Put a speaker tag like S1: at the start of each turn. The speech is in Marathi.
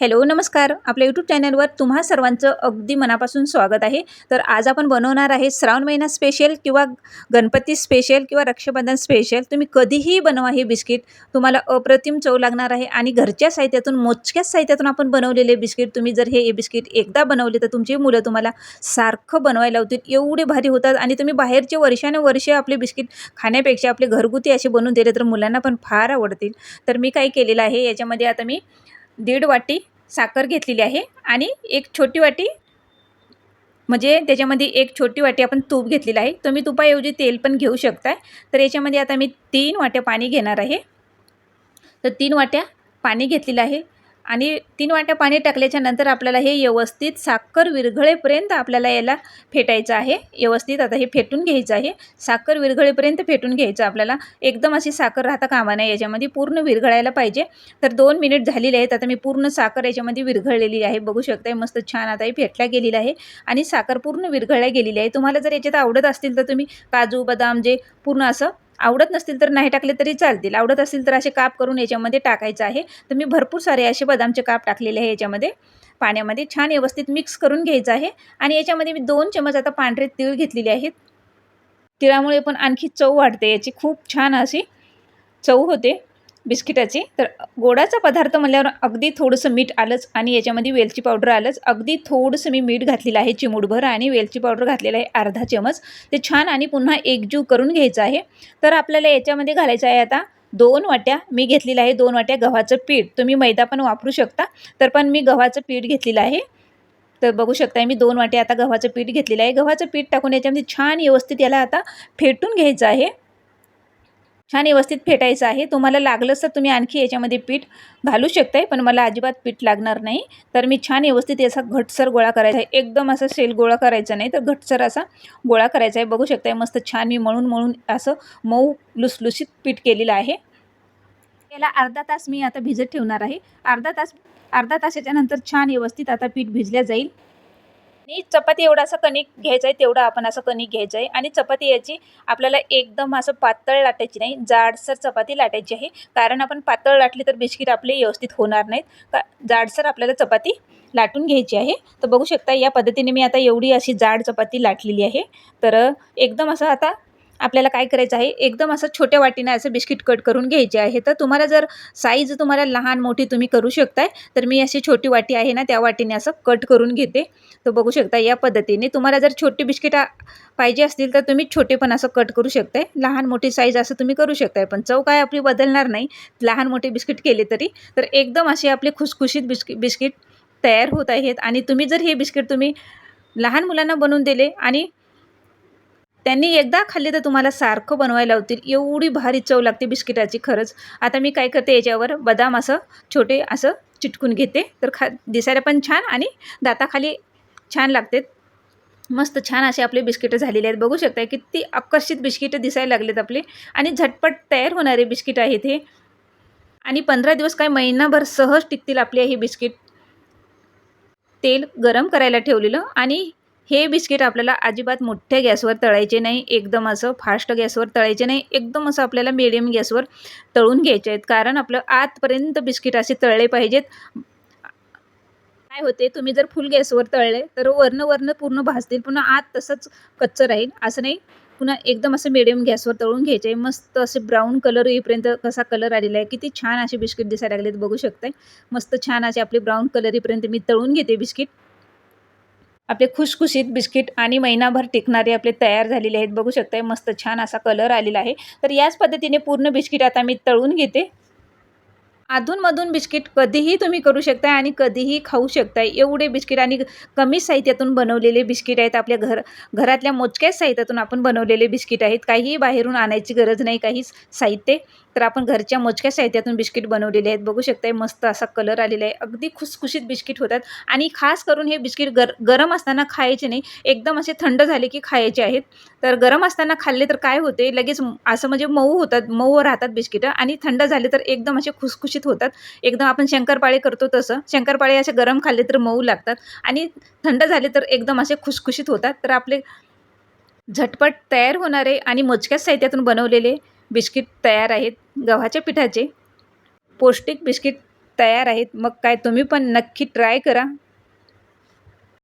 S1: हॅलो नमस्कार. आपल्या यूट्यूब चॅनलवर तुम्हा सर्वांचं अगदी मनापासून स्वागत आहे. तर आज आपण बनवणार आहे श्रावण महिना स्पेशल किंवा गणपती स्पेशल किंवा रक्षाबंधन स्पेशल तुम्ही कधीही बनवा हे बिस्किट. तुम्हाला अप्रतिम चव लागणार आहे आणि घरच्या साहित्यातून मोजक्याच साहित्यातून आपण बनवलेले बिस्किट. तुम्ही जर हे बिस्किट एकदा बनवले तर तुमची मुलं तुम्हाला सारखं बनवायला होतील एवढे भारी होतात आणि तुम्ही बाहेरचे वर्षानुवर्षे आपले बिस्किट खाण्यापेक्षा आपले घरगुती असे बनवून दिले तर मुलांना पण फार आवडतील. तर मी काय केलेलं आहे याच्यामध्ये आता मी दीड वाटी साखर घेतलेली आहे आणि एक छोटी वाटी म्हणजे त्याच्यामध्ये एक छोटी वाटी आपण तूप घेतलेलं आहे. तुम्ही तुपाऐवजी तेल पण घेऊ शकताय. तर याच्यामध्ये आता मी तीन वाट्या पाणी घेणार आहे. तर तीन वाट्या पाणी घेतलेलं आहे. आणि तीन वाट्या पाणी टाकल्याच्या नंतर आपल्याला हे व्यवस्थित साखर विरघळेपर्यंत आपल्याला याला फेटायचं आहे. व्यवस्थित आता हे फेटून घ्यायचं आहे. साखर विरघळेपर्यंत फेटून घ्यायचं. आपल्याला एकदम अशी साखर राहता कामा नाही याच्यामध्ये पूर्ण विरघळायला पाहिजे. तर दोन मिनिट झालेले आहेत. आता मी पूर्ण साखर याच्यामध्ये विरघळलेली आहे. बघू शकताय मस्त छान आता हे फेटल्या गेलेलं आहे. आणि साखर पूर्ण विरघळल्या गेलेली आहे. तुम्हाला जर याच्यात आवडत असतील तर तुम्ही काजू बदाम जे पूर्ण असं आवडत नसतील तर नाही टाकले तरी चालतील. आवडत असतील तर असे काप करून याच्यामध्ये टाकायचं आहे. तर मी भरपूर सारे असे बदामचे काप टाकलेले आहे याच्यामध्ये. पाण्यामध्ये छान व्यवस्थित मिक्स करून घ्यायचं आहे. आणि याच्यामध्ये मी दोन चमच आता पांढरे तीळ घेतलेले आहेत. तिळामुळे पण आणखी चव वाढते. याची खूप छान अशी चव होते. बिस्किटाची. तर गोडाचा पदार्थ म्हणल्यावर अगदी थोडंसं मीठ आलंच आणि याच्यामध्ये वेलची पावडर आलंच. अगदी थोडंसं मी मीठ घातलेलं आहे चिमूटभर आणि वेलची पावडर घातलेलं आहे अर्धा चमच. ते छान आणि पुन्हा एकजीव करून घ्यायचं आहे. तर आपल्याला याच्यामध्ये घालायचं आहे आता दोन वाट्या. मी घेतलेलं आहे दोन वाट्या गव्हाचं पीठ. तुम्ही मैदा पण वापरू शकता. तर पण मी गव्हाचं पीठ घेतलेलं आहे. तर बघू शकताय मी दोन वाट्या आता गव्हाचं पीठ घेतलेलं आहे. गव्हाचं पीठ टाकून याच्यामध्ये छान व्यवस्थित याला आता फेटून घ्यायचं आहे. छान व्यवस्थित फेटायचं आहे. तुम्हाला लागलंच तर तुम्ही आणखी याच्यामध्ये पीठ घालू शकताय पण मला अजिबात पीठ लागणार नाही. तर मी छान व्यवस्थित याचा घटसर गोळा करायचा आहे. एकदम असा सेल गोळा करायचा नाही तर घटसर असा गोळा करायचा आहे. बघू शकताय मस्त छान मी मळून मळून असं मऊ लुसलुसीत पीठ केलेलं आहे. याला अर्धा तास मी आता भिजत ठेवणार आहे. अर्धा तास अर्धा तासाच्यानंतर छान व्यवस्थित आता पीठ भिजल्या जाईल. आणि चपाती एवढा असं कणिक घ्यायचं आहे तेवढा आपण असं कणिक घ्यायचं आहे आणि चपाती याची आपल्याला एकदम असं पातळ लाटायची नाही जाडसर चपाती लाटायची आहे. कारण आपण पातळ लाटली तर बिस्किट आपले व्यवस्थित होणार नाहीत. का जाडसर आपल्याला चपाती लाटून घ्यायची आहे. तर बघू शकता या पद्धतीने मी आता एवढी अशी जाड चपाती लाटलेली आहे. तर एकदम असं आता आपल्याला काय करायचं आहे? एकदम असं छोट्या वाटीने असं बिस्किट कट करून घ्यायचे आहे. तर तुम्हाला जर साईज तुम्हाला लहान मोठी तुम्ही करू शकताय तर मी अशी छोटी वाटी आहे ना त्या वाटीने असं कट करून घेते. तर बघू शकता या पद्धतीने. तुम्हाला जर छोटी बिस्किट पाहिजे असतील तर तुम्ही छोटे पण असं कट करू शकताय. लहान मोठी साईज असं तुम्ही करू शकताय पण चव काय आपली बदलणार नाही. लहान मोठे बिस्किट केले तरी. तर एकदम असे आपले खुसखुशीत बिस्किट बिस्किट तयार होत आहेत. आणि तुम्ही जर हे बिस्किट तुम्ही लहान मुलांना बनवून दिले आणि त्यांनी एकदा खाल्ले तर तुम्हाला सारखं बनवायला होतील. एवढी भारी चव लागते बिस्किटाची खरंच. आता मी काय करते याच्यावर बदाम असं छोटे असं चिटकून घेते. तर खा दिसायला पण छान आणि दाताखाली छान लागते. मस्त छान असे आपले बिस्किटं झालेले आहेत. बघू शकता किती आकर्षित बिस्किटं दिसायला लागलेत आपले. आणि झटपट तयार होणारे बिस्किट आहेत हे. आणि पंधरा दिवस काय महिनाभर सहज टिकतील आपले हे बिस्किट. तेल गरम करायला ठेवलेलं आणि हे बिस्किट आपल्याला अजिबात मोठ्या गॅसवर तळायचे नाही एकदम असं फास्ट गॅसवर तळायचे नाही एकदम असं आपल्याला मिडियम गॅसवर तळून घ्यायचे आहेत. कारण आपलं आतपर्यंत बिस्किट असे तळले पाहिजेत. काय होते तुम्ही जर फुल गॅसवर तळले तर वर्ण वर्ण पूर्ण भाजतील पुन्हा आत तसंच कच्चं राहील. असं नाही पुन्हा एकदम असं मिडियम गॅसवर तळून घ्यायचे. मस्त असे ब्राऊन कलर येईपर्यंत कसा कलर आलेला आहे किती छान असे बिस्किट दिसायला लागले बघू शकताय. मस्त छान असे आपले ब्राऊन कलर येईपर्यंत मी तळून घेते बिस्किट. आपले खुशखुशीत बिस्किट आणि महिनाभर टिकणारे आपले तयार झालेले आहेत. बघू शकताय मस्त छान असा कलर आलेला आहे. तर याच पद्धतीने पूर्ण बिस्किट आता मी तळून घेते. अधूनमधून बिस्किट कधीही तुम्ही करू शकताय आणि कधीही खाऊ शकताय. एवढे बिस्किट आणि कमी साहित्यातून बनवलेले बिस्किट आहेत. आपल्या घर घरातल्या मोजक्याच साहित्यातून आपण बनवलेले बिस्किट आहेत. काहीही बाहेरून आणायची गरज नाही. काही साहित्य. तर आपण घरच्या मोजक्या साहित्यातून बिस्किट बनवलेले आहेत. बघू शकताय मस्त असा कलर आलेला आहे. अगदी खुसखुशीत बिस्किट होतात. आणि खास करून हे बिस्किट गर गरम असताना खायचे नाही. एकदम असे थंड झाले की खायचे आहेत. तर गरम असताना खाल्ले तर काय होते? लगेच असं म्हणजे मऊ होतात मऊ राहतात बिस्किटं आणि थंड झाले तर एकदम असे खुसखुशीत होतात. एकदम आपण शंकरपाळे करतो तसं. शंकरपाळे असे गरम खाल्ले तर मऊ लागतात आणि थंड झाले तर एकदम असे खुसखुशीत होतात. तर आपले झटपट तयार होणारे आणि मोजक्याच साहित्यातून बनवलेले बिस्किट तयार आहेत. गव्हाच्या पिठाचे पौष्टिक बिस्किट तयार आहेत. मग काय तुम्ही पण नक्की ट्राय करा.